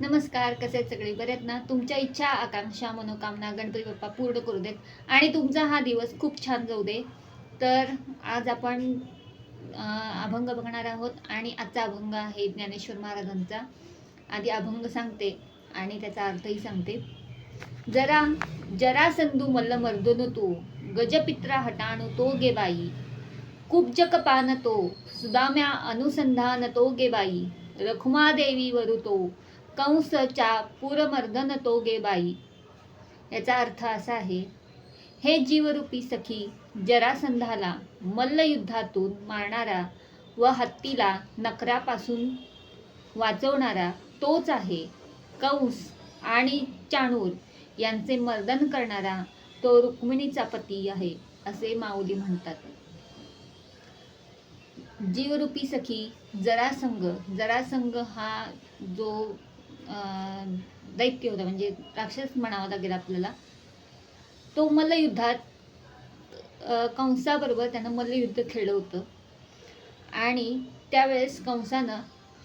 नमस्कार कसे सगळे? बरे आहेत ना? तुमच्या इच्छा आकांक्षा मनोकामना गणपती बाप्पा पूर्ण करू देत. आणि तुमचा हा दिवस खूप छान जाऊ दे. तर आज आपण अभंग बघणार आहोत आणि आजचा अभंग आहे ज्ञानेश्वर महाराजांचा. आधी अभंग सांगते आणि त्याचा अर्थही सांगते. जरा जरा संधू मल्ल मर्दोन तो गजपित्रा हटाणू तो गे बाई. कुब्ज कपान तो सुदाम्या अनुसंधान तो गे बाई. रखुमादेवी देवी तो कंसच्या पुरमर्दन तो गे बाई. याचा अर्थ असा आहे हे जीवरूपी सखी जरासंधाला मल्लयुद्धातून मारणारा व हत्तीला नकरापासून वाचवणारा तोच आहे. कंस आणि चाणूर यांचे मर्दन करणारा तो रुक्मिणीचा पती आहे असे माऊली म्हणतात. जीवरूपी सखी जरासंग जरासंग हा जो दैत्य होता म्हणजे राक्षस म्हणावा लागेल आपल्याला. तो मल्लयुद्धात कंसाबरोबर त्यानं मल्लयुद्ध खेळलं होतं. आणि त्यावेळेस कंसानं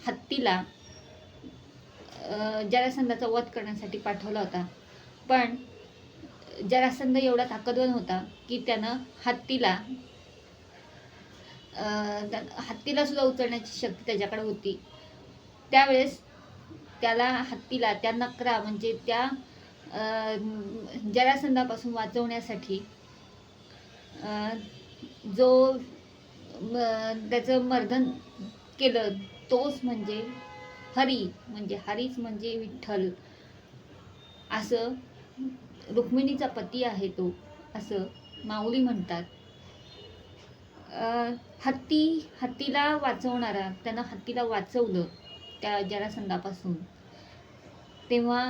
हत्तीला जरासंधाचा वध करण्यासाठी पाठवला होता. पण जरासंध एवढा ताकदवान होता की त्यानं हत्तीला त्या- हत्तीला सुद्धा उचलण्याची शक्ती त्याच्याकडे होती. त्यावेळेस त्याला हत्तीला त्या नकरा म्हणजे त्या जरासंधापासून वाचवण्यासाठी जो म- त्याचं मर्दन केलं तोच म्हणजे हरी म्हणजे हरीच म्हणजे विठ्ठल. असं रुक्मिणीचा पती आहे तो असं माऊली म्हणतात. हत्ती हत्तीला वाचवणारा त्यानं हत्तीला वाचवलं. त्या जरासंधापासून. तेव्हा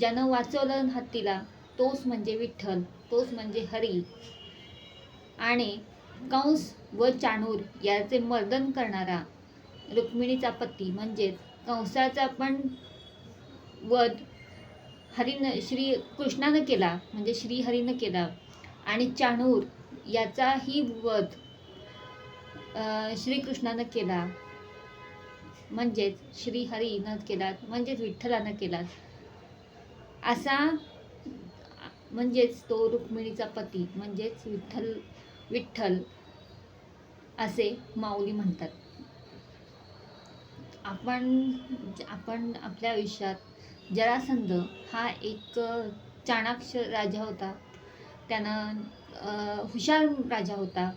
ज्यानं वाचवलं हत्तीला तोच म्हणजे विठ्ठल तोच म्हणजे हरी. आणि कंस व चाणूर याचे मर्दन करणारा रुक्मिणीचा पती म्हणजेच कंसाचा पण वध हरीनं श्री कृष्णानं केला म्हणजे श्रीहरीनं केला. आणि चाणूर याचाही वध श्रीकृष्णानं केला. म्हणजेच श्रीहरीनं केलात म्हणजेच विठ्ठलानं केलात. असा म्हणजेच तो रुक्मिणीचा पती म्हणजेच विठ्ठल विठ्ठल असे माऊली म्हणतात. आपण आपण आपल्या आयुष्यात जरासंध हा एक चाणाक्ष राजा होता. त्यानं हुशार राजा होता.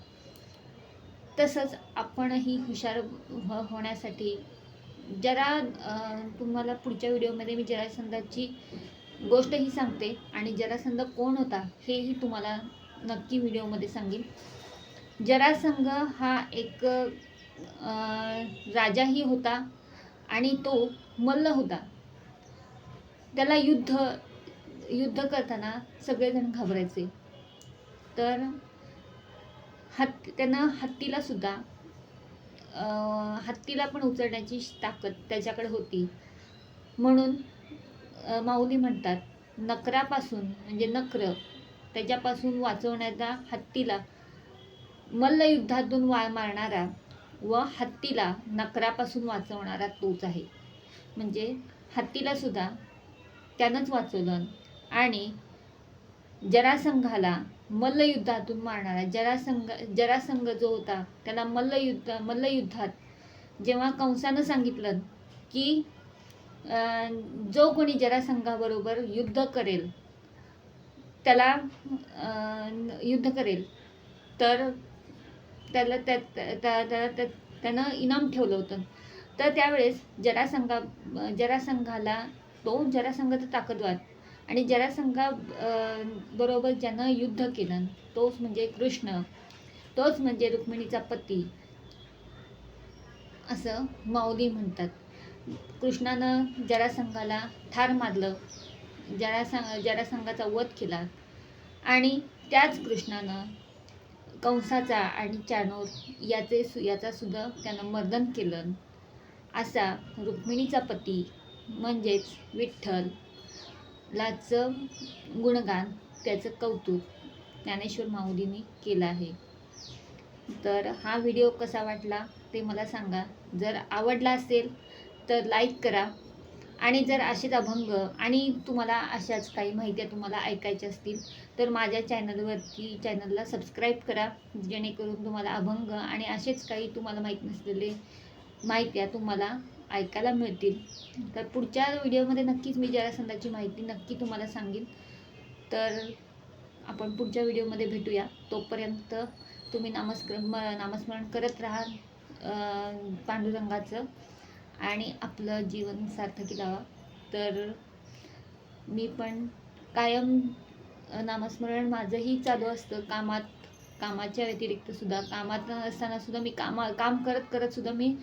तसंच आपणही हुशार हो, होण्यासाठी जरा तुम्हाला पुढच्या व्हिडिओमध्ये मी जरासंधाची गोष्टही सांगते आणि जरासंध कोण होता हेही तुम्हाला नक्की व्हिडिओमध्ये सांगेन. जरासंघ हा एक राजाही होता आणि तो मल्ल होता. त्याला युद्ध युद्ध करताना सगळेजण घाबरायचे. तर हत्ती त्यानं हत्तीला सुद्धा हत्तीला पण उचलण्याची ताकद त्याच्याकडे होती. म्हणून माऊली म्हणतात नकरापासून म्हणजे नक्र त्याच्यापासून वाचवण्याचा हत्तीला मल्लयुद्धातून वा मारणारा व हत्तीला नकरापासून वाचवणारा तोच आहे. म्हणजे हत्तीला सुद्धा त्यानंच वाचवलं आणि जरासंघाला मल्लयुद्धातून मारणारा जरासंघ जरासंघ जो होता त्याला मल्लयुद्ध मल्लयुद्धात जेव्हा कंसानं सांगितलं की जो कोणी जरासंघाबरोबर युद्ध करेल त्याला युद्ध करेल तर त्याला त्या त्या- त्यानं इनाम ठेवलं होतं. तर त्यावेळेस जरासंघा जरासंघाला तो जरासंघाचा ताकदवाद आणि जरासंघा बरोबर ज्यानं युद्ध केलं तोच म्हणजे कृष्ण. तोच म्हणजे रुक्मिणीचा पती. असं माऊली म्हणतात. कृष्णानं जरासंघाला ठार मारलं जरासं जरासंघाचा वध केला आणि त्याच कृष्णानं कंसाचा आणि चाणूर याचे सु याचा सुद्धा त्यानं मर्दन केलं. असा रुक्मिणीचा पती म्हणजेच विठ्ठल. लाचं गुणगान त्याचं कौतुक ज्ञानेश्वर माऊलीने केलं आहे. तर हा व्हिडिओ कसा वाटला ते मला सांगा. जर आवडला असेल तर लाईक करा आणि जर असेच अभंग आणि तुम्हाला अशाच काही माहित्या तुम्हाला ऐकायच्या असतील तर माझ्या चॅनलवरती चॅनलला सबस्क्राईब करा. जेणेकरून तुम्हाला अभंग आणि असेच काही तुम्हाला माहीत नसलेले माहित्या तुम्हाला ऐकायला मिळतील. तर पुढच्या व्हिडिओमध्ये नक्कीच मी जरासंधाची माहिती नक्की तुम्हाला सांगेन. तर आपण पुढच्या व्हिडिओमध्ये भेटूया. तोपर्यंत तुम्ही नामस्कर म नामस्मरण करत राहा पांडुरंगाचं आणि आपलं जीवन सार्थकी लावा तर मी पण कायम नामस्मरण माझंही चालू असतं. कामात कामाच्या व्यतिरिक्त सुद्धा. कामात असताना सुद्धा मी कामा काम करत करत सुद्धा मी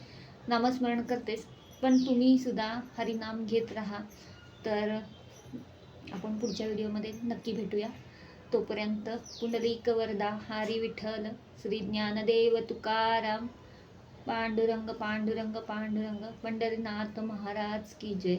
नामस्मरण करतेच. पण तुम्ही सुद्धा हरिनाम घेत राहा. तर आपण पुढच्या व्हिडिओमध्ये नक्की भेटूया. तोपर्यंत पुंडलिक वरदा हरी विठ्ठल श्री ज्ञानदेव तुकाराम पांडुरंग पांडुरंग पांडुरंग पंढरीनाथ महाराज की जय.